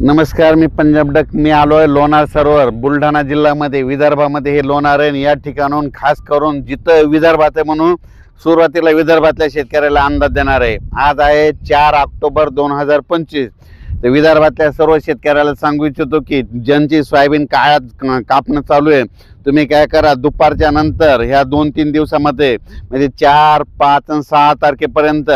नमस्कार मी पंजाब डक मी आलो आहे लोणार सरोवर बुलढाणा जिल्ह्यामध्ये विदर्भामध्ये. हे लोणार आहे या ठिकाणाहून खास करून जिथं विदर्भात आहे म्हणून सुरुवातीला विदर्भातल्या शेतकऱ्याला अंदाज देणार आहे. आज आहे चार ऑक्टोबर दोन हजार पंचवीस. तर विदर्भातल्या सर्व शेतकऱ्याला सांगू इच्छितो की ज्यांची सोयाबीन काळात कापणं चालू आहे तुम्ही काय करा दुपारच्या नंतर ह्या दोन तीन दिवसामध्ये म्हणजे चार पाच आणि सहा तारखेपर्यंत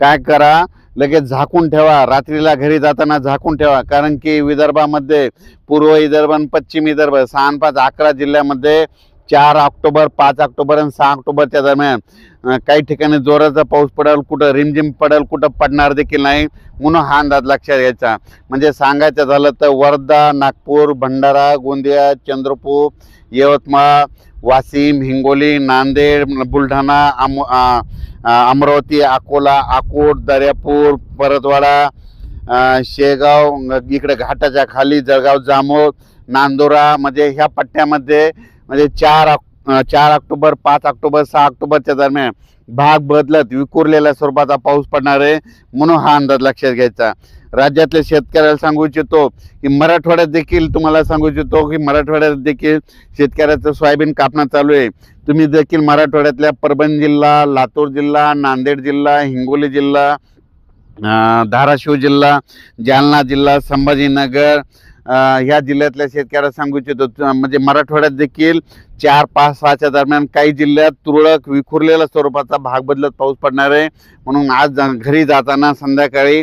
काय करा लगेच झाकून ठेवा. रात्रीला घरी जाताना झाकून ठेवा. कारण की विदर्भामध्ये पूर्व विदर्भ आणि पश्चिम विदर्भ सहा पाच अकरा जिल्ह्यामध्ये चार ऑक्टोबर पाच ऑक्टोबर आणि सहा ऑक्टोबरच्या दरम्यान काही ठिकाणी जोराचा पाऊस पडेल कुठं रिमझिम पडेल कुठं पडणार देखील नाही म्हणून हा अंदाज लक्षात घ्यायचा. म्हणजे सांगायचं झालं तर वर्धा नागपूर भंडारा गोंदिया चंद्रपूर यवतमाळ वाशिम हिंगोली नांदेड बुलढाणा आम अमरावती अकोला अकोट दर्यापूर परतवाडा शेगाव इकडे घाटाच्या खाली जळगाव जामोद नांदोरा म्हणजे ह्या पट्ट्यामध्ये म्हणजे चार चार ऑक्टोबर पाच ऑक्टोबर सहा ऑक्टोबरच्या दरम्यान भाग बदलत विखुरलेल्या स्वरूपाचा पाऊस पडणार आहे म्हणून हा अंदाज लक्षात घ्यायचा. राज्यातल्या शेतकऱ्याला सांगू इच्छितो की मराठवाड्यात देखील तुम्हाला सांगू इच्छितो की मराठवाड्यात देखील शेतकऱ्याचं सोयाबीन कापणं चालू आहे. तुम्ही देखील मराठवाड्यातल्या परभणी जिल्हा लातूर जिल्हा नांदेड जिल्हा हिंगोली जिल्हा धाराशिव जिल्हा जालना जिल्हा संभाजीनगर ह्या जिल्ह्यातल्या शेतकऱ्याला सांगू इच्छितो. म्हणजे मराठवाड्यात देखील चार पाच सहाच्या दरम्यान काही जिल्ह्यात तुरळक विखुरलेल्या स्वरूपाचा भाग बदलत पाऊस पडणार आहे. म्हणून आज घरी जाताना संध्याकाळी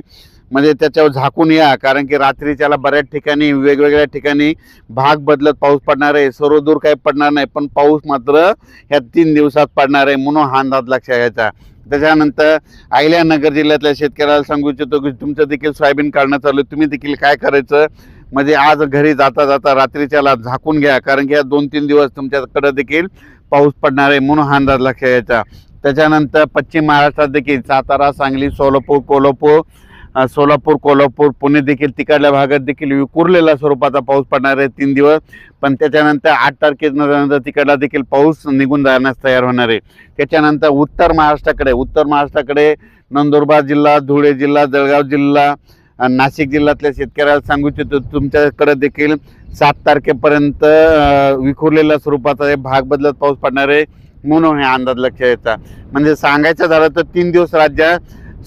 म्हणजे त्याच्यावर झाकून या कारण की रात्रीच्याला बऱ्याच ठिकाणी वेगवेगळ्या ठिकाणी भाग बदलत पाऊस पडणार आहे सर्व दूर काही पडणार नाही पण पाऊस मात्र ह्या तीन दिवसात पडणार आहे म्हणून हा अंदाज लक्षात घ्यायचा त्याच्यानंतर अहिल्यानगर जिल्ह्यातल्या शेतकऱ्याला सांगू इच्छितो की तुमचं देखील सोयाबीन काढणं चालू आहे. तुम्ही देखील काय करायचं म्हणजे आज घरी जाता जाता रात्रीच्याला झाकून घ्या कारण की या दोन तीन दिवस तुमच्याकडं देखील पाऊस पडणार आहे म्हणून हा अंदाज लक्षात घ्यायचा त्याच्यानंतर पश्चिम महाराष्ट्रात देखील सातारा सांगली सोलापूर कोल्हापूर सोलापूर कोल्हापूर पुणे देखील तिकडल्या भागात देखील विखुरलेल्या स्वरूपाचा पाऊस पडणार आहे तीन दिवस. पण त्याच्यानंतर आठ तारखेनंतर तिकडला देखील पाऊस निघून जाण्यास तयार होणार आहे. त्याच्यानंतर उत्तर महाराष्ट्राकडे उत्तर महाराष्ट्राकडे नंदुरबार जिल्हा धुळे जिल्हा जळगाव जिल्हा नाशिक जिल्ह्यातल्या शेतकऱ्याला सांगू इच्छितो तुमच्याकडे देखील सात तारखेपर्यंत विखुरलेल्या स्वरूपाचा भाग बदलत पाऊस पडणार आहे. म्हणून हे अंदाज लक्षात यायचा म्हणजे सांगायचं झालं तर तीन दिवस राज्यात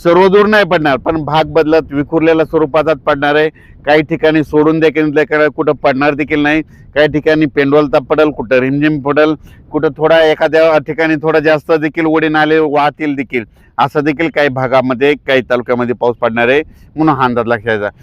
सर्व दूर नाही पडणार पण भाग बदलत विखुरलेल्या स्वरूपाचाच पडणार आहे. काही ठिकाणी सोडून देखील कुठं पडणार देखील नाही. काही ठिकाणी पेंडवलता पडेल कुठं रिमझिम पडेल कुठं थोडा एखाद्या ठिकाणी थोडा जास्त देखील ओढी नाले वाहतील देखील. असं देखील काही भागामध्ये काही तालुक्यामध्ये पाऊस पडणार आहे. म्हणून हा अंदाज लक्षात